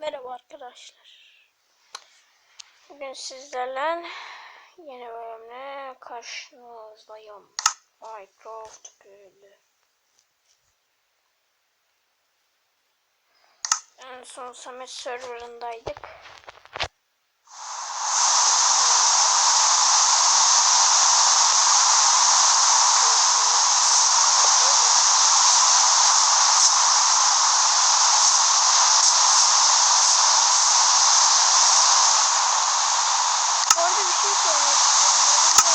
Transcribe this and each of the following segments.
Merhaba arkadaşlar. Bugün sizlerle yeni bölümle karşınızdayım. Minecraft böyle. En son Samet serverındaydık. Bu arada bir şey sormak istiyorum. Benim de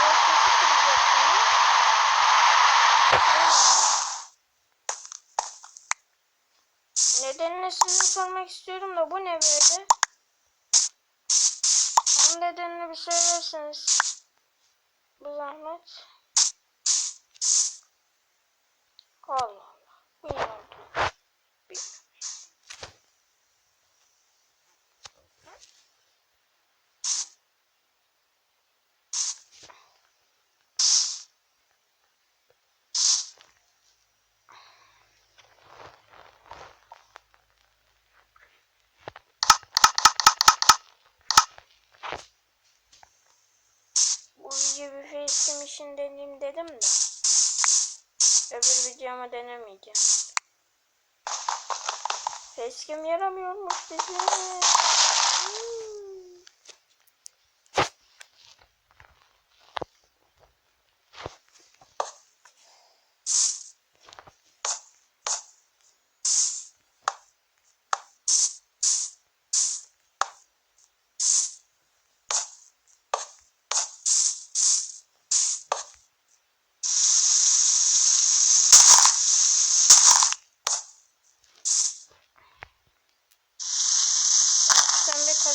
Bu sesi kıracaktım ya. Kıramadım. Nedenini size sormak istiyorum da bu ne böyle? Onun nedenini bir söylerseniz. Bu zahmet. Allah Allah. Bilmiyorum. Bu video bir facecam için deneyeyim dedim de. Öbür videoma denemeyeceğim. Facecam yaramıyormuş bize.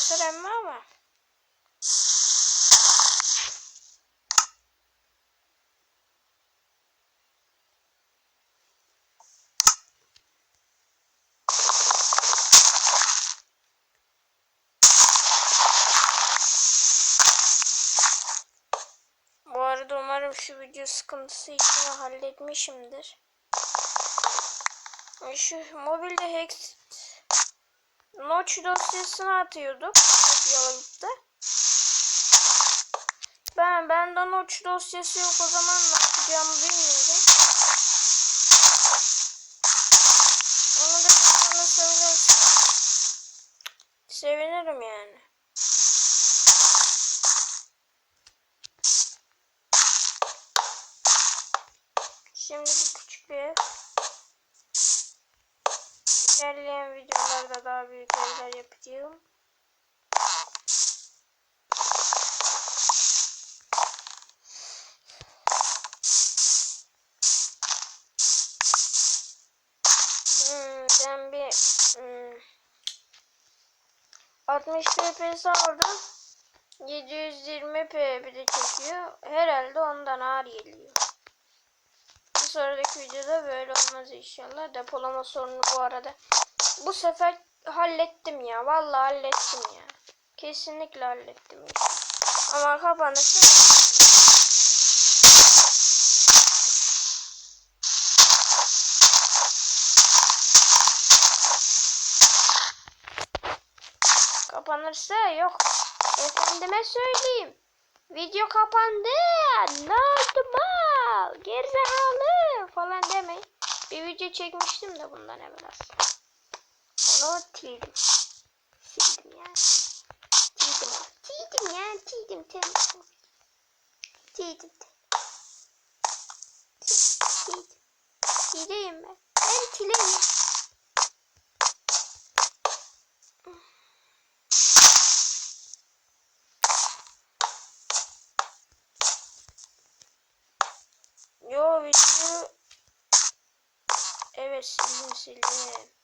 Kasar emmi ama. Bu arada umarım şu video sıkıntısı için halletmişimdir. Şu mobilde hex Notch dosyasını atıyorduk da. Ben bende notch dosyası yok o zaman ne yapacağımı bilmiyorum. Onu da bana söylersin. Sevinirim yani. Şimdi bir evler yapacağım. Hmm, ben bir hmm, 60 FPS aldım. 720p bir de çekiyor. Herhalde ondan ağır geliyor. Bir sonraki videoda böyle olmaz inşallah. Depolama sorunu bu arada. Bu sefer hallettim ya. Vallahi hallettim ya. Kesinlikle hallettim. Ama kapanırsa kapanırsa yok. Efendime söyleyeyim. Video kapandı. Ne oldu mal? Falan demeyin. Bir video çekmiştim de bundan evvel aslında. Onu sildim. Sildim ya. Sildim. Sildim ya. Sildim. Temiz. Sildim. Sildim. Sileyim ben. Ben sileyim. Yo video Evet sildim sildim.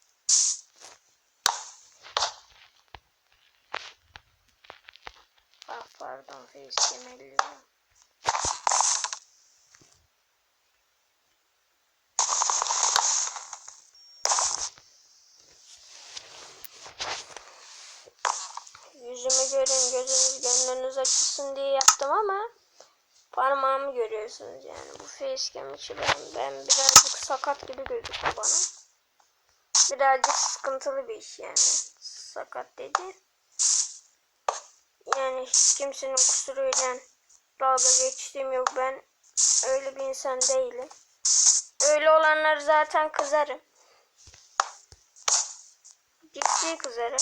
Pardon facecam elliyorum. Yüzümü görün gözünüz gönlünüz açılsın diye yaptım ama parmağımı görüyorsunuz yani bu facecam içi ben, ben birazcık sakat gibi gözüktü bana. Birazcık sıkıntılı bir iş yani. Sakat dedi. Yani hiç kimsenin kusuruyla dalga geçtiğim yok. Ben öyle bir insan değilim. Öyle olanlar zaten kızarım. Ciddi kızarım.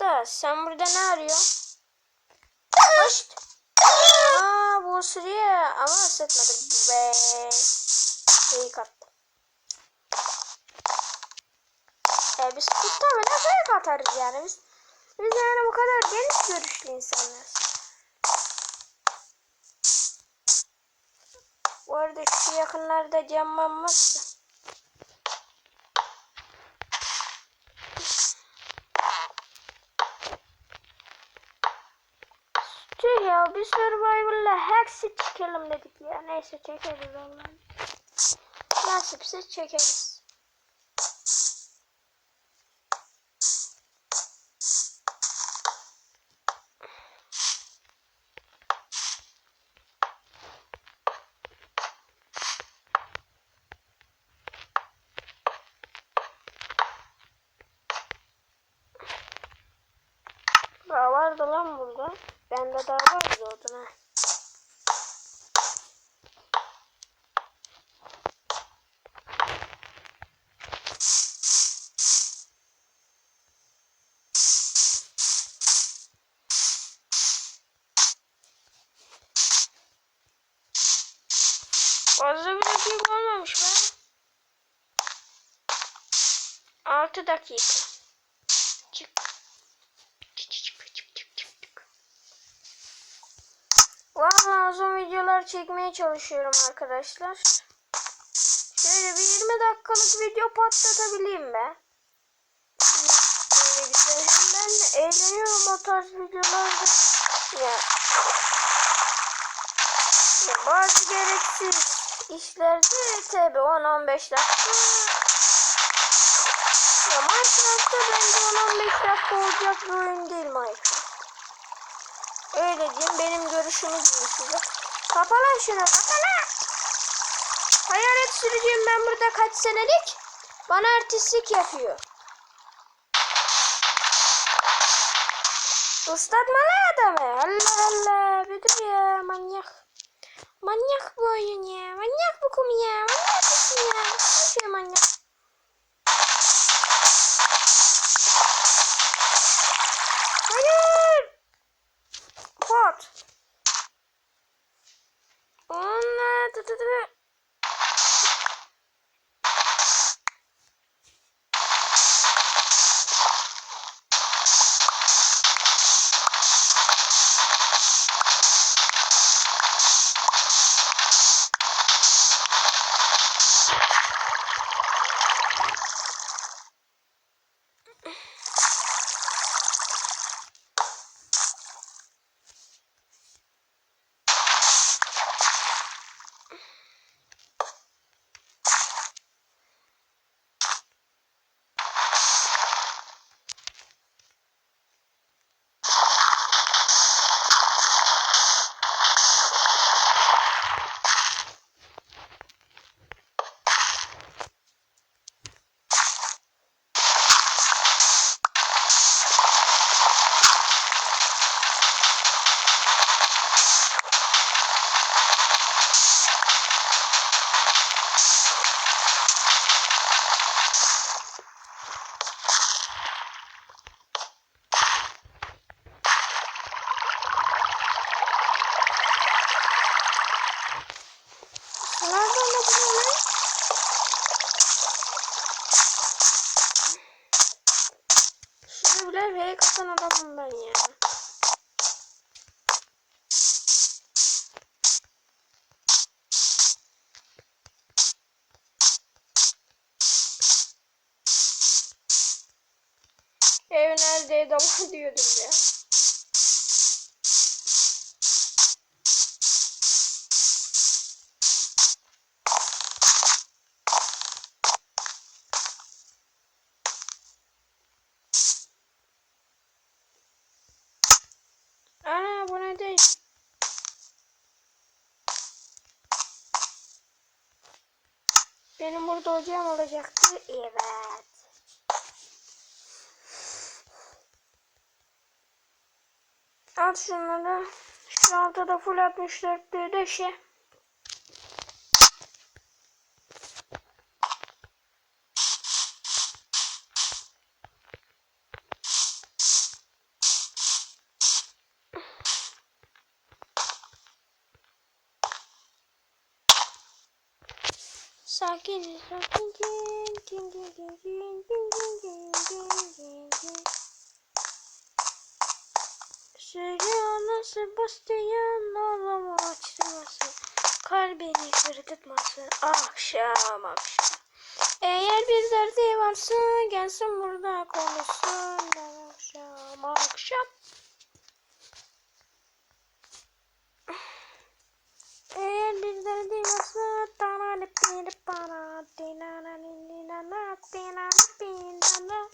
Da sen burada ne arıyorsun? Hoşt. Aa bu ısırıyor ama ısıtmadı. Be. Şeyi kattım. E biz muhtemelen fake atarız yani biz. Biz yani bu kadar geniş görüşlü insanlarız. Bu arada şu yakınlarda varsa. Tüh ya bir Survivor'la Hex'i çekelim dedik ya. Neyse çekeriz onları. Nasipse çekeriz. Daha vardı lan burada. Bende daha vardı odun ha. Fazla bir dakika olmamış be. 6 dakika. Çık. Çık uzun videolar çekmeye çalışıyorum arkadaşlar. Şöyle bir 20 dakikalık video patlatabileyim be. Böyle güzel. Hem ben eğleniyorum o tarz videolarda. Ya. ya bazı gereksiz işlerde tabi 10-15 dakika. Ya Minecraft'ta bence 10-15 dakika olacak bir oyun değil Minecraft. Öyle diyeyim benim görüşümü diyeyim size. Kapa lan şunu kapa lan. Hayalet sürücüyüm ben burada kaç senelik. Bana artistlik yapıyor. Islatma lan adamı. Allah Allah. Bir dur ya manyak. Manyak bu oyun ya. Manyak bu kum ya. Manyak mısın ya? Boş ver manyak. Ama diyordum ya. Bu ne değil? Benim burada ocağım olacaktı. Evet. At şunları. Şu altta da full 64'lüğü döşe. Sakin, sakin, gin, gin, gin, gin, gin, gin, gin, Sevgilim Sebastian ağlama açtırmasın. Kalbini kırdırtmasın akşam akşam. Eğer bir bizler divansın gelsin burada konuşsun akşam akşam. Eğer bir bizler divansın tananı piri para dinana dinana dinana dinana.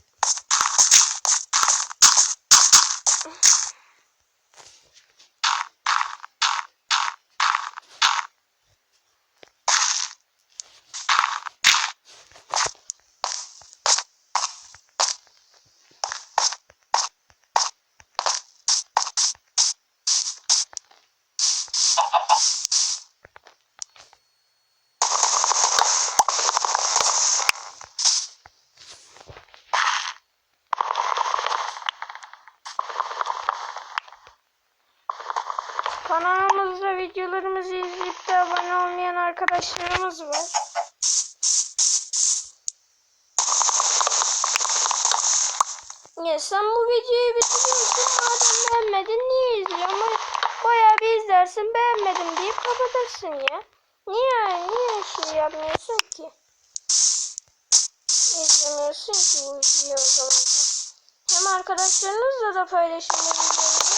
Kanalımızda videolarımızı izleyip de abone olmayan arkadaşlarımız var. Ya sen bu videoyu bitiriyorsun madem beğenmedin niye izliyorsun? Ba- Bayağı bir izlersin beğenmedim deyip kapatırsın ya. Niye niye şey yapmıyorsun ki? İzlemiyorsun ki bu videoyu o zaman. Hem arkadaşlarınızla da paylaşın videoyu.